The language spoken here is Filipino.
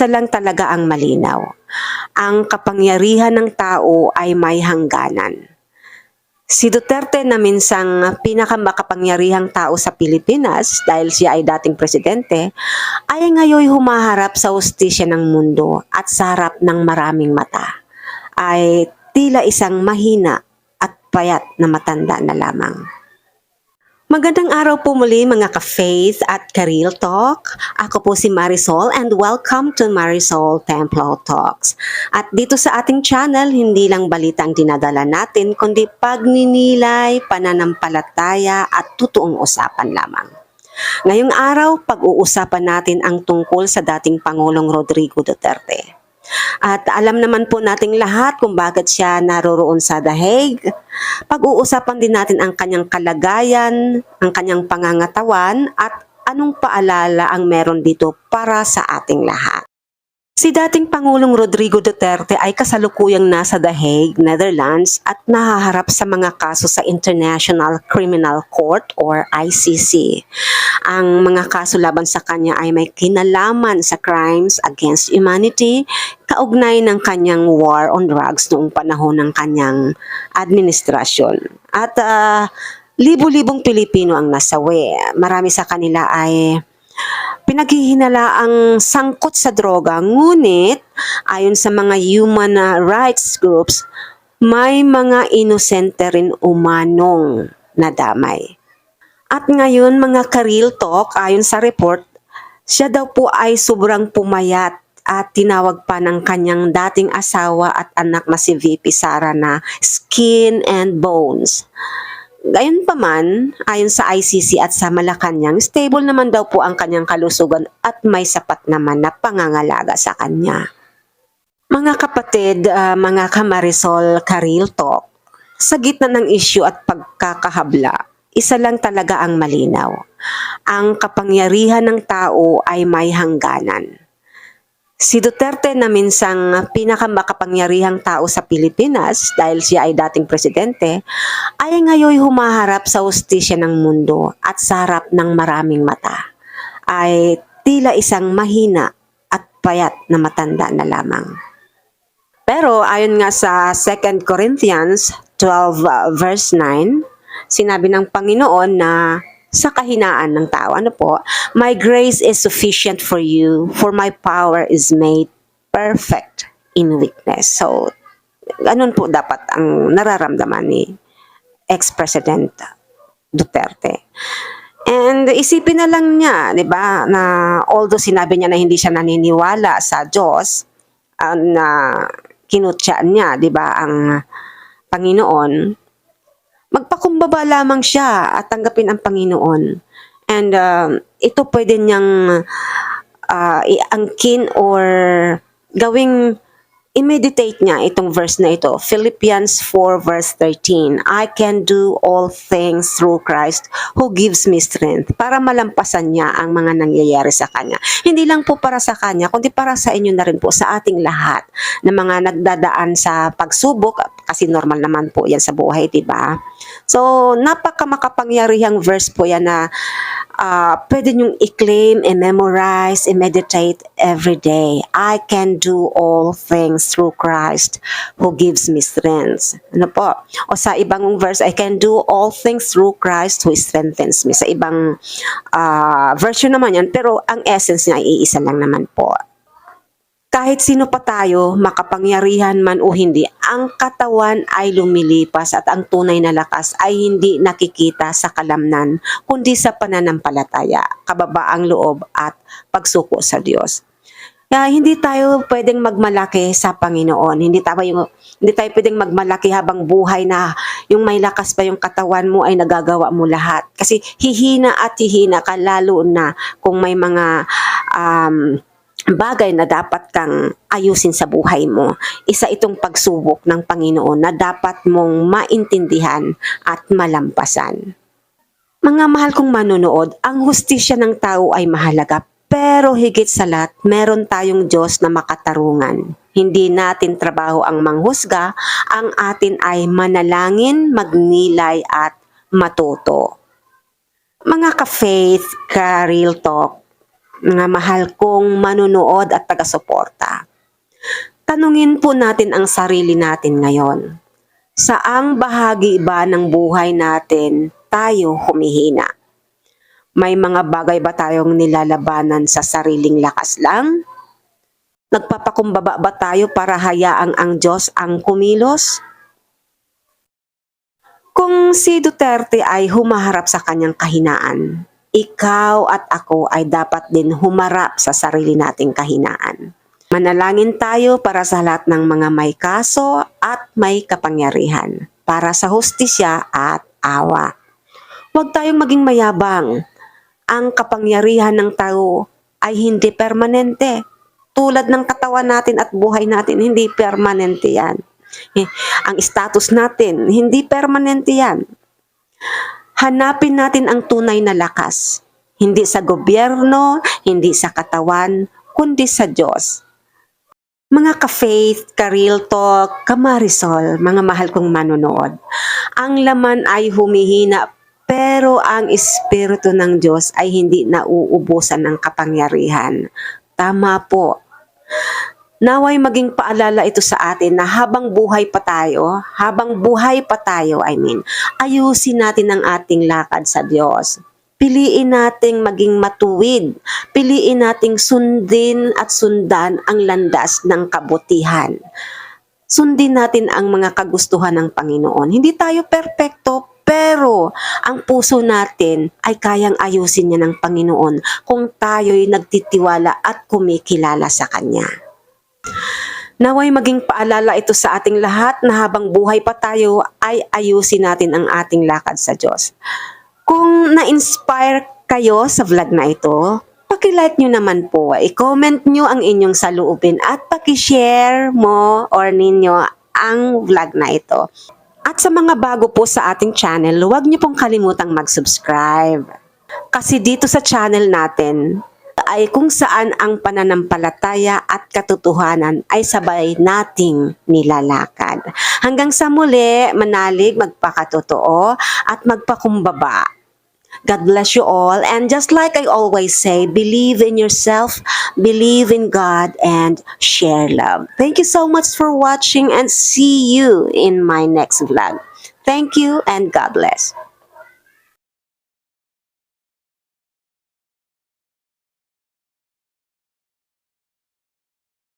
Isa lang talaga ang malinaw. Ang kapangyarihan ng tao ay may hangganan. Si Duterte na minsang pinakamakapangyarihang tao sa Pilipinas dahil siya ay dating presidente, ay ngayon humaharap sa hustisya ng mundo at sa harap ng maraming mata. Ay tila isang mahina at payat na matanda na lamang. Magandang araw po muli mga ka-faith at ka-real talk. Ako po si Marisol and welcome to Marisol Templo Talks. At dito sa ating channel, hindi lang balita ang dinadala natin, kundi pagninilay, pananampalataya at totoong usapan lamang. Ngayong araw, pag-uusapan natin ang tungkol sa dating Pangulong Rodrigo Duterte. At alam naman po nating lahat kung bakit siya naroroon sa The Hague. Pag-uusapan din natin ang kanyang kalagayan, ang kanyang pangangatawan at anong paalala ang meron dito para sa ating lahat. Si dating Pangulong Rodrigo Duterte ay kasalukuyang nasa The Hague, Netherlands at nahaharap sa mga kaso sa International Criminal Court or ICC. Ang mga kaso laban sa kanya ay may kinalaman sa crimes against humanity, kaugnay ng kanyang war on drugs noong panahon ng kanyang administrasyon. At ah, libo-libong Pilipino ang nasawi. Marami sa kanila ay pinaghihinala ang sangkot sa droga. Ngunit, ayon sa mga human rights groups, may mga inosente rin umanong nadamay. At ngayon, mga ka-real talk, ayon sa report, siya daw po ay sobrang pumayat at tinawag pa ng kanyang dating asawa at anak na si VP Sara na skin and bones. Gayon pa man, ayon sa ICC at sa Malacanang, stable naman daw po ang kanyang kalusugan at may sapat naman na pangangalaga sa kanya. Mga kapatid, ah, mga kamarisol, karil talk, sa gitna ng issue at pagkakahabla, isa lang talaga ang malinaw. Ang kapangyarihan ng tao ay may hangganan. Si Duterte na minsang pinakamakapangyarihang tao sa Pilipinas dahil siya ay dating presidente, ay ngayon humaharap sa hustisya ng mundo at sa harap ng maraming mata. Ay tila isang mahina at payat na matanda na lamang. Pero ayon nga sa 2 Corinthians 12 uh, verse 9, sinabi ng Panginoon na sa kahinaan ng tao, ano po, My grace is sufficient for you, for my power is made perfect in weakness. So, ganun po dapat ang nararamdaman ni ex-president Duterte. And isipin na lang niya, 'di ba, na although sinabi niya na hindi siya naniniwala sa Diyos, ah, na kinutya niya, 'di ba, ang Panginoon, magpakumbaba lamang siya at tanggapin ang Panginoon. And um, ito pwede niyang ah, iangkin or gawing i-meditate niya itong verse na ito. Philippians 4 verse 13. I can do all things through Christ who gives me strength para malampasan niya ang mga nangyayari sa kanya. Hindi lang po para sa kanya, kundi para sa inyo na rin po, sa ating lahat na mga nagdadaan sa pagsubok kasi normal naman po yan sa buhay, di ba? So, napaka makapangyarihang verse po yan na ah, pwede niyong i-claim, i-memorize, i-meditate every day. I can do all things through Christ who gives me strength. Ano po? O sa ibang verse, I can do all things through Christ who strengthens me. Sa ibang ah, version naman yan, pero ang essence niya ay iisa lang naman po kahit sino pa tayo, makapangyarihan man o hindi, ang katawan ay lumilipas at ang tunay na lakas ay hindi nakikita sa kalamnan, kundi sa pananampalataya, kababaang loob at pagsuko sa Diyos. Kaya hindi tayo pwedeng magmalaki sa Panginoon. Hindi tayo, hindi tayo pwedeng magmalaki habang buhay na yung may lakas pa yung katawan mo ay nagagawa mo lahat. Kasi hihina at hihina ka lalo na kung may mga um, bagay na dapat kang ayusin sa buhay mo. Isa itong pagsubok ng Panginoon na dapat mong maintindihan at malampasan. Mga mahal kong manonood, ang hustisya ng tao ay mahalaga pero higit sa lahat, meron tayong Diyos na makatarungan. Hindi natin trabaho ang manghusga, ang atin ay manalangin, magnilay at matuto. Mga ka-faith, ka-real talk, mga mahal kong manunood at taga-suporta. Tanungin po natin ang sarili natin ngayon. Saang bahagi ba ng buhay natin tayo humihina? May mga bagay ba tayong nilalabanan sa sariling lakas lang? Nagpapakumbaba ba tayo para hayaang ang Diyos ang kumilos? Kung si Duterte ay humaharap sa kanyang kahinaan, ikaw at ako ay dapat din humarap sa sarili nating kahinaan. Manalangin tayo para sa lahat ng mga may kaso at may kapangyarihan, para sa hustisya at awa. Huwag tayong maging mayabang. Ang kapangyarihan ng tao ay hindi permanente. Tulad ng katawan natin at buhay natin, hindi permanente yan. Eh, Ang status natin, hindi permanente yan. Hanapin natin ang tunay na lakas. Hindi sa gobyerno, hindi sa katawan, kundi sa Diyos. Mga ka-faith, ka-real talk, ka-marisol, mga mahal kong manonood. Ang laman ay humihina pero ang Espiritu ng Diyos ay hindi nauubusan ng kapangyarihan. Tama po. Naway maging paalala ito sa atin na habang buhay pa tayo, habang buhay pa tayo, I mean, ayusin natin ang ating lakad sa Diyos. Piliin nating maging matuwid. Piliin nating sundin at sundan ang landas ng kabutihan. Sundin natin ang mga kagustuhan ng Panginoon. Hindi tayo perpekto, pero ang puso natin ay kayang ayusin niya ng Panginoon kung tayo'y nagtitiwala at kumikilala sa Kanya. Naway maging paalala ito sa ating lahat na habang buhay pa tayo ay ayusin natin ang ating lakad sa Diyos. Kung na-inspire kayo sa vlog na ito, pakilike nyo naman po. I-comment nyo ang inyong saluubin at pakishare mo or ninyo ang vlog na ito. At sa mga bago po sa ating channel, huwag nyo pong kalimutang mag-subscribe. Kasi dito sa channel natin, ay kung saan ang pananampalataya at katotohanan ay sabay nating nilalakad. Hanggang sa muli, manalig, magpakatotoo at magpakumbaba. God bless you all. And just like I always say, believe in yourself, believe in God, and share love. Thank you so much for watching and see you in my next vlog. Thank you and God bless.